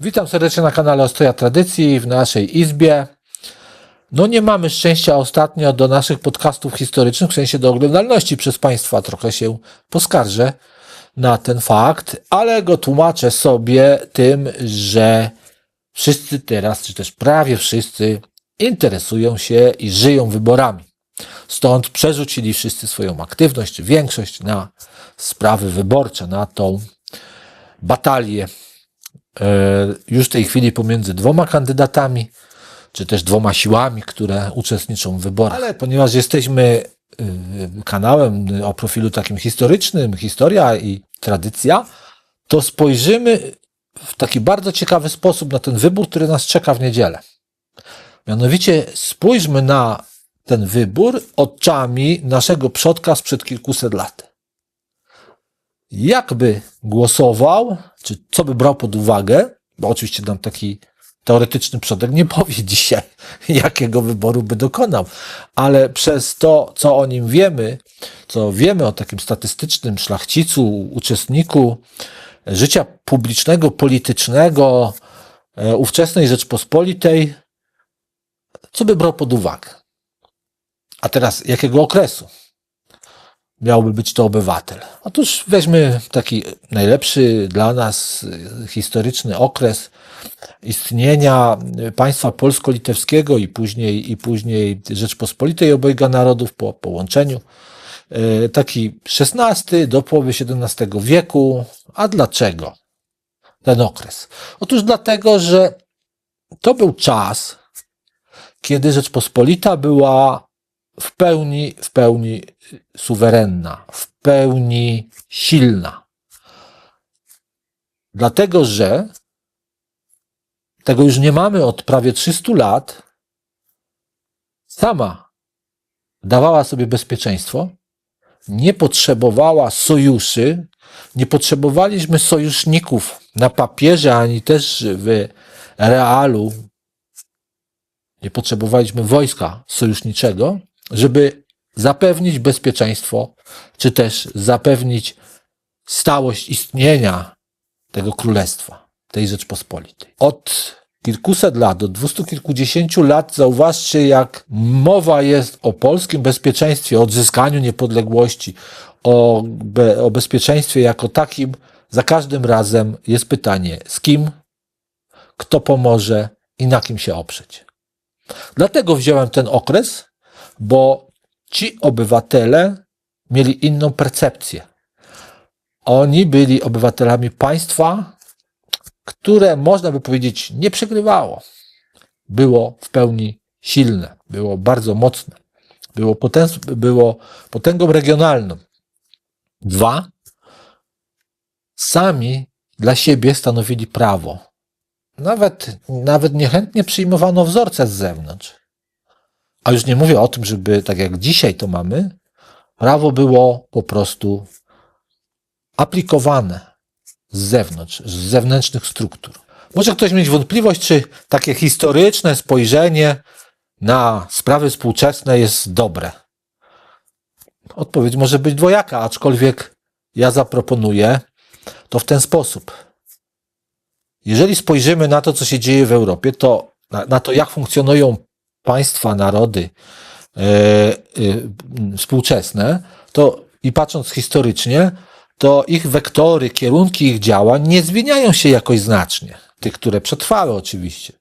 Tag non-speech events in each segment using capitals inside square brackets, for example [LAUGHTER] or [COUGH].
Witam serdecznie na kanale Ostoja Tradycji w naszej izbie. No nie mamy szczęścia ostatnio do naszych podcastów historycznych, w sensie do oglądalności przez Państwa. Trochę się poskarżę na ten fakt, ale go tłumaczę sobie tym, że wszyscy teraz, czy też prawie wszyscy interesują się i żyją wyborami. Stąd przerzucili wszyscy swoją aktywność, czy większość na sprawy wyborcze, na tą batalię już w tej chwili pomiędzy dwoma kandydatami, czy też dwoma siłami, które uczestniczą w wyborach. Ale ponieważ jesteśmy y, kanałem o profilu takim historycznym, historia i tradycja, to spojrzymy w taki bardzo ciekawy sposób na ten wybór, który nas czeka w niedzielę. Mianowicie spójrzmy na ten wybór oczami naszego przodka sprzed kilkuset lat. Jakby głosował, czy co by brał pod uwagę, bo oczywiście nam taki teoretyczny przodek nie [LAUGHS] powie dzisiaj, jakiego wyboru by dokonał, ale przez to, co o nim wiemy, co wiemy o takim statystycznym szlachcicu, uczestniku życia publicznego, politycznego e, ówczesnej Rzeczpospolitej, co by brał pod uwagę? A teraz jakiego okresu miałby być to obywatel? Otóż weźmy taki najlepszy dla nas historyczny okres istnienia państwa polsko-litewskiego i później, i później Rzeczpospolitej obojga narodów po połączeniu. Y, Taki XVI do połowy XVII wieku. A dlaczego ten okres? Otóż dlatego, że to był czas, kiedy Rzeczpospolita była w pełni, w pełni suwerenna, w pełni silna. Dlatego, że tego już nie mamy od prawie 300 lat, sama dawała sobie bezpieczeństwo, nie potrzebowała sojuszy, nie potrzebowaliśmy sojuszników na papierze, ani też w realu, nie potrzebowaliśmy wojska sojuszniczego, żeby zapewnić bezpieczeństwo, czy też zapewnić stałość istnienia tego królestwa, tej Rzeczpospolitej. Od kilkuset lat, do dwustu kilkudziesięciu lat zauważcie, jak mowa jest o polskim bezpieczeństwie, o odzyskaniu niepodległości, o, be, o bezpieczeństwie jako takim. Za każdym razem jest pytanie, z kim, kto pomoże i na kim się oprzeć. Dlatego wziąłem ten okres, bo ci obywatele mieli inną percepcję. Oni byli obywatelami państwa, które można by powiedzieć nie przegrywało. Było w pełni silne, było bardzo mocne, było, potęs- było potęgą regionalną. Dwa, sami dla siebie stanowili prawo. Nawet, nawet niechętnie przyjmowano wzorce z zewnątrz. A już nie mówię o tym, żeby tak jak dzisiaj to mamy, prawo było po prostu aplikowane z zewnątrz, z zewnętrznych struktur. Może ktoś mieć wątpliwość, czy takie historyczne spojrzenie na sprawy współczesne jest dobre. Odpowiedź może być dwojaka, aczkolwiek ja zaproponuję to w ten sposób. Jeżeli spojrzymy na to, co się dzieje w Europie, to na, na to, jak funkcjonują państwa, narody e, e, współczesne, to i patrząc historycznie, to ich wektory, kierunki ich działań nie zmieniają się jakoś znacznie. Tych, które przetrwały oczywiście,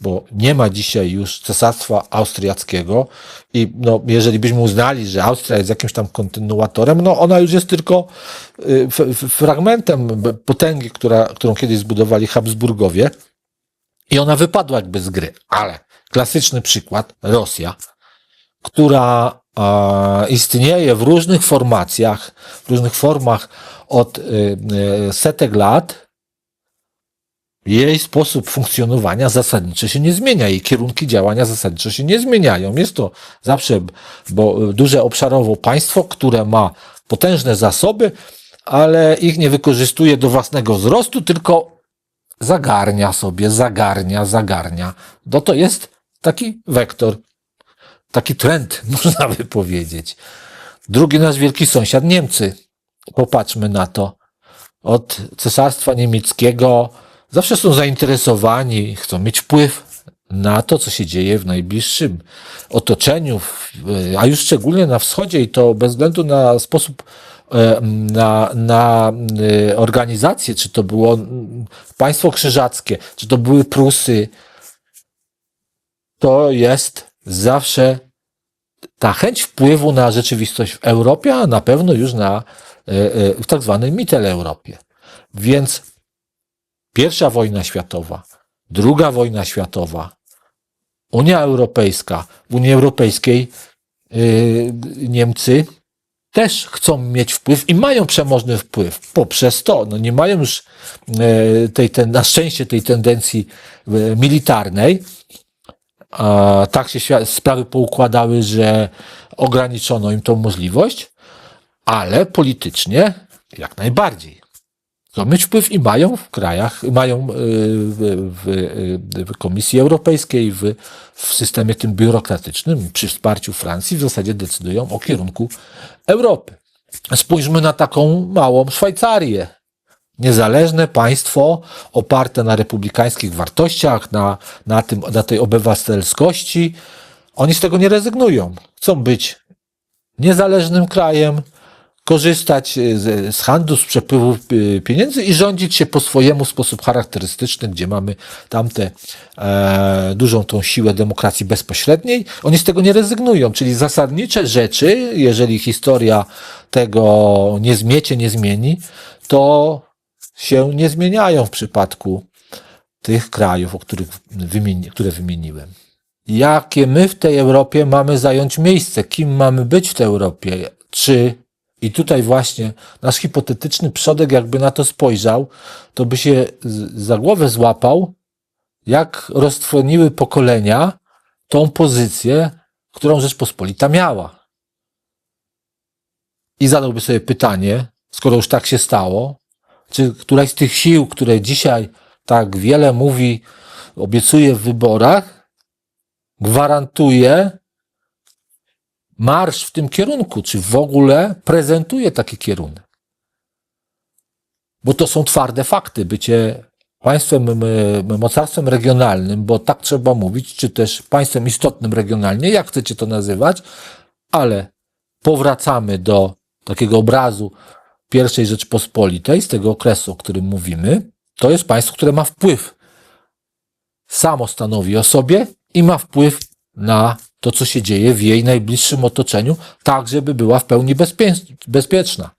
bo nie ma dzisiaj już cesarstwa austriackiego i no, jeżeli byśmy uznali, że Austria jest jakimś tam kontynuatorem, no ona już jest tylko y, f- f- fragmentem potęgi, która, którą kiedyś zbudowali Habsburgowie i ona wypadła jakby z gry. Ale klasyczny przykład, Rosja, która e, istnieje w różnych formacjach, w różnych formach od y, y, setek lat, jej sposób funkcjonowania zasadniczo się nie zmienia, jej kierunki działania zasadniczo się nie zmieniają. Jest to zawsze bo duże obszarowo państwo, które ma potężne zasoby, ale ich nie wykorzystuje do własnego wzrostu, tylko zagarnia sobie, zagarnia, zagarnia. No to jest taki wektor, taki trend, [LAUGHS] można by powiedzieć. Drugi nasz wielki sąsiad, Niemcy. Popatrzmy na to. Od Cesarstwa Niemieckiego zawsze są zainteresowani, chcą mieć wpływ na to, co się dzieje w najbliższym otoczeniu, a już szczególnie na wschodzie i to bez względu na sposób, na, na e, organizację, czy to było państwo krzyżackie, czy to były Prusy, to jest zawsze ta chęć wpływu na rzeczywistość w Europie, a na pewno już na e, e, w tak zwanej Mitteleuropie. Więc pierwsza wojna światowa, druga wojna światowa, Unia Europejska, w Unii Europejskiej yy, Niemcy też chcą mieć wpływ i mają przemożny wpływ poprzez to. No nie mają już e, tej, ten, na szczęście tej tendencji e, militarnej. A tak się sprawy poukładały, że ograniczono im tą możliwość, ale politycznie jak najbardziej chcą mieć wpływ i mają w krajach, mają y, w, w, w Komisji Europejskiej, w, w systemie tym biurokratycznym, przy wsparciu Francji w zasadzie decydują o kierunku Europy. Spójrzmy na taką małą Szwajcarię. Niezależne państwo oparte na republikańskich wartościach, na, na, tym, na tej obywatelskości. Oni z tego nie rezygnują. Chcą być niezależnym krajem, korzystać y, z, z handlu, z przepływu y, pieniędzy i rządzić się po swojemu sposób charakterystyczny, gdzie mamy tamte e, dużą tą siłę demokracji bezpośredniej. Oni z tego nie rezygnują, czyli zasadnicze rzeczy, jeżeli historia tego nie zmiecie, nie zmieni, to się nie zmieniają w przypadku tych krajów, o których wymieni, które wymieniłem. Jakie my w tej Europie mamy zająć miejsce? Kim mamy być w tej Europie? Czy i tutaj właśnie nasz hipotetyczny przodek, jakby na to spojrzał, to by się za głowę złapał, jak roztrwoniły pokolenia tą pozycję, którą Rzeczpospolita miała. I zadałby sobie pytanie, skoro już tak się stało, czy któraś z tych sił, które dzisiaj tak wiele mówi, obiecuje w wyborach, gwarantuje marsz w tym kierunku, czy w ogóle prezentuje taki kierunek. Bo to są twarde fakty. Bycie państwem, mocarstwem regionalnym, bo tak trzeba mówić, czy też państwem istotnym regionalnie, jak chcecie to nazywać, ale powracamy do takiego obrazu pierwszej Rzeczpospolitej, z tego okresu, o którym mówimy. To jest państwo, które ma wpływ. Samo stanowi o sobie i ma wpływ na to, co się dzieje w jej najbliższym otoczeniu, tak, żeby była w pełni bezpie- bezpieczna.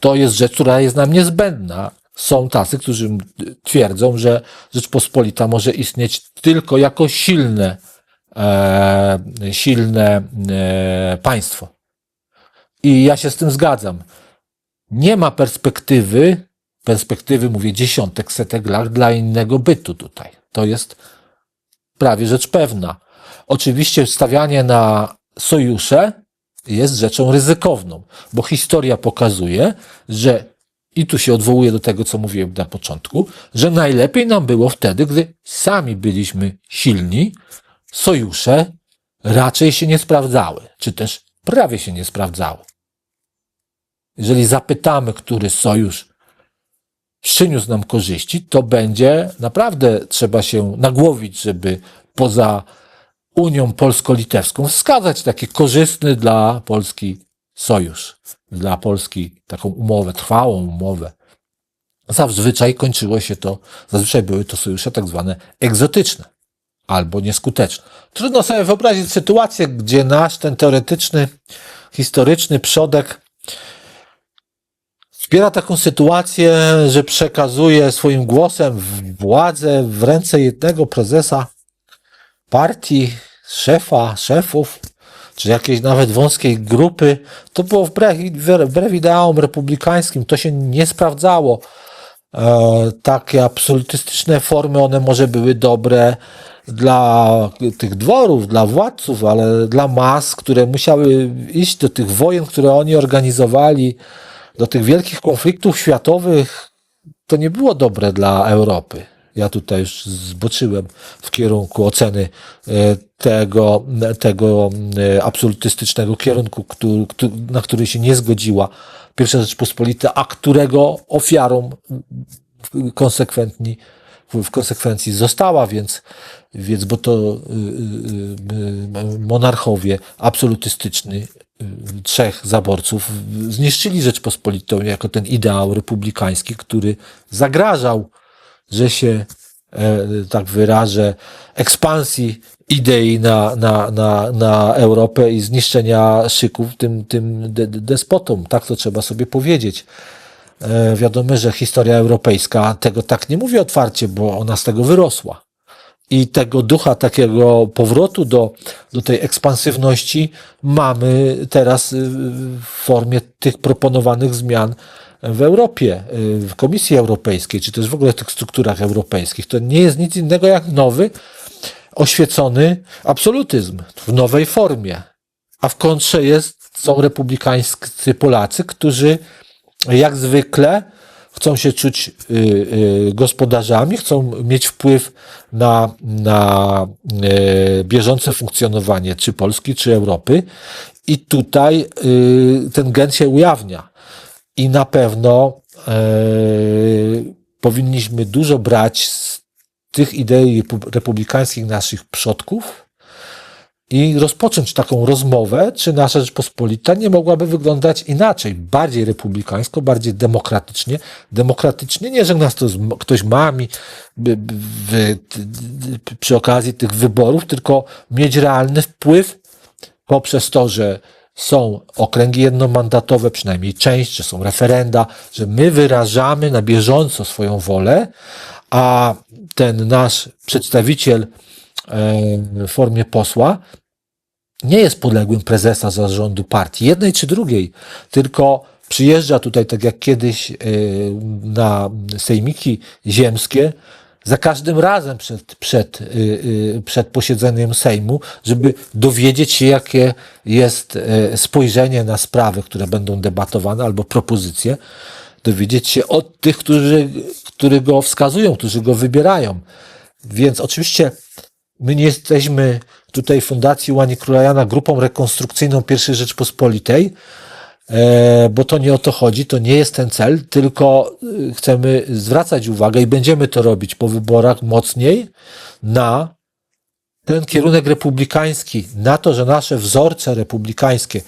To jest rzecz, która jest nam niezbędna. Są tacy, którzy twierdzą, że Rzeczpospolita może istnieć tylko jako silne, e, silne e, państwo. I ja się z tym zgadzam. Nie ma perspektywy, perspektywy mówię dziesiątek, setek lat dla innego bytu tutaj. To jest prawie rzecz pewna. Oczywiście stawianie na sojusze jest rzeczą ryzykowną, bo historia pokazuje, że i tu się odwołuję do tego, co mówiłem na początku, że najlepiej nam było wtedy, gdy sami byliśmy silni, sojusze raczej się nie sprawdzały, czy też prawie się nie sprawdzały. Jeżeli zapytamy, który sojusz przyniósł nam korzyści, to będzie naprawdę trzeba się nagłowić, żeby poza Unią Polsko-Litewską wskazać taki korzystny dla Polski sojusz, dla Polski taką umowę, trwałą umowę. Zazwyczaj kończyło się to, zazwyczaj były to sojusze tak zwane egzotyczne albo nieskuteczne. Trudno sobie wyobrazić sytuację, gdzie nasz ten teoretyczny, historyczny przodek wspiera taką sytuację, że przekazuje swoim głosem władzę w ręce jednego prezesa partii, szefa, szefów, czy jakiejś nawet wąskiej grupy. To było wbrew, wbrew ideałom republikańskim. To się nie sprawdzało. E, takie absolutystyczne formy, one może były dobre dla tych dworów, dla władców, ale dla mas, które musiały iść do tych wojen, które oni organizowali, do tych wielkich konfliktów światowych, to nie było dobre dla Europy. Ja tutaj już zboczyłem w kierunku oceny e, tego, tego e, absolutystycznego kierunku, który, na który się nie zgodziła Pierwsza Rzeczpospolita, a którego ofiarą konsekwentni, w, konsekwencji została, więc, więc bo to y, monarchowie absolutystyczni, y, trzech zaborców zniszczyli Rzeczpospolitą jako ten ideał republikański, który zagrażał, że się e, tak wyrażę, ekspansji idei na, na, na, na Europę i zniszczenia szyków tym, tym de- de- despotom. Tak to trzeba sobie powiedzieć. E, Wiadomo, że historia europejska tego tak nie mówi otwarcie, bo ona z tego wyrosła. I tego ducha takiego powrotu do, do tej ekspansywności mamy teraz y, w formie tych proponowanych zmian w Europie, y, w Komisji Europejskiej, czy też w ogóle w tych strukturach europejskich. To nie jest nic innego jak nowy, oświecony absolutyzm w nowej formie. A w kontrze jest, są republikańscy Polacy, którzy jak zwykle chcą się czuć y, y, gospodarzami, chcą mieć wpływ na, na y, bieżące funkcjonowanie czy Polski, czy Europy. I tutaj ten gen się ujawnia. I na pewno y, powinniśmy dużo brać z tych idei repu- republikańskich naszych przodków, i rozpocząć taką rozmowę, czy nasza Rzeczpospolita nie mogłaby wyglądać inaczej, bardziej republikańsko, bardziej demokratycznie. Demokratycznie nie, że nas to ktoś mami przy okazji tych wyborów, tylko mieć realny wpływ poprzez to, że są okręgi jednomandatowe, przynajmniej część, że są referenda, że my wyrażamy na bieżąco swoją wolę, a ten nasz przedstawiciel e, w formie posła nie jest podległym prezesa zarządu partii, jednej czy drugiej, tylko przyjeżdża tutaj, tak jak kiedyś e, na sejmiki ziemskie, za każdym razem przed, przed, y, y, przed posiedzeniem Sejmu, żeby dowiedzieć się, jakie jest e, spojrzenie na sprawy, które będą debatowane, albo propozycje, dowiedzieć się od tych, którzy, którzy go wskazują, którzy go wybierają. Więc oczywiście my nie jesteśmy tutaj Fundacji Łani Króla Jana grupą rekonstrukcyjną I Rzeczpospolitej, e, bo to nie o to chodzi, to nie jest ten cel, tylko y, chcemy zwracać uwagę i będziemy to robić po wyborach mocniej na ten kierunek republikański, na to, że nasze wzorce republikańskie,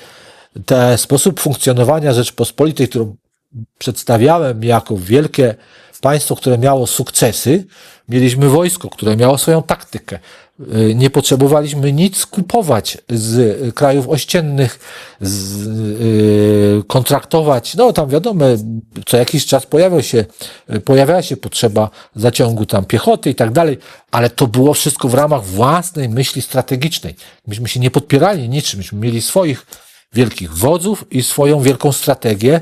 ten sposób funkcjonowania Rzeczpospolitej, którą przedstawiałem jako wielkie państwo, które miało sukcesy, mieliśmy wojsko, które miało swoją taktykę. Y, Nie potrzebowaliśmy nic kupować z krajów ościennych, z, y, kontraktować. No tam wiadomo, co jakiś czas pojawiał się, pojawiała się potrzeba zaciągu tam piechoty i tak dalej, ale to było wszystko w ramach własnej myśli strategicznej. Myśmy się nie podpierali niczym, myśmy mieli swoich wielkich wodzów i swoją wielką strategię,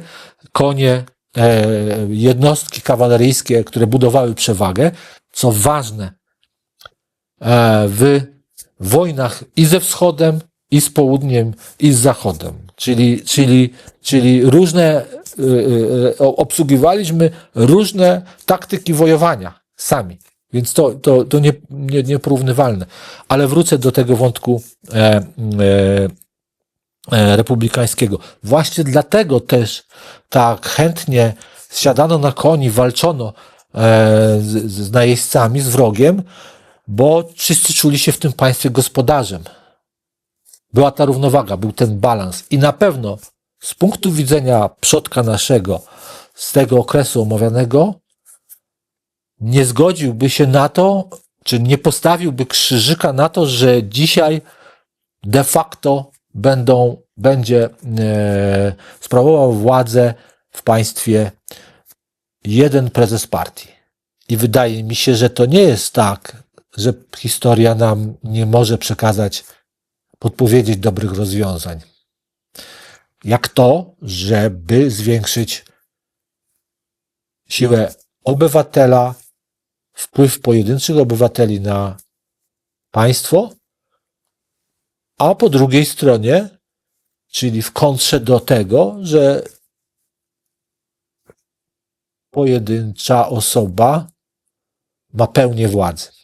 konie, e, jednostki kawaleryjskie, które budowały przewagę. Co ważne, w wojnach i ze wschodem, i z południem, i z zachodem. Czyli, czyli, czyli różne, y, y, obsługiwaliśmy różne taktyki wojowania sami. Więc to, to, to nie, nie, nieporównywalne. Ale wrócę do tego wątku e, e, e, republikańskiego. Właśnie dlatego też tak chętnie zsiadano na koni, walczono e, z, z najeźdźcami, z wrogiem, bo wszyscy czuli się w tym państwie gospodarzem. Była ta równowaga, był ten balans. I na pewno z punktu widzenia przodka naszego, z tego okresu omawianego, nie zgodziłby się na to, czy nie postawiłby krzyżyka na to, że dzisiaj de facto będą, będzie e, sprawował władzę w państwie jeden prezes partii. I wydaje mi się, że to nie jest tak, że historia nam nie może przekazać, podpowiedzieć dobrych rozwiązań. Jak to, żeby zwiększyć siłę obywatela, wpływ pojedynczych obywateli na państwo, a po drugiej stronie, czyli w kontrze do tego, że pojedyncza osoba ma pełnię władzy.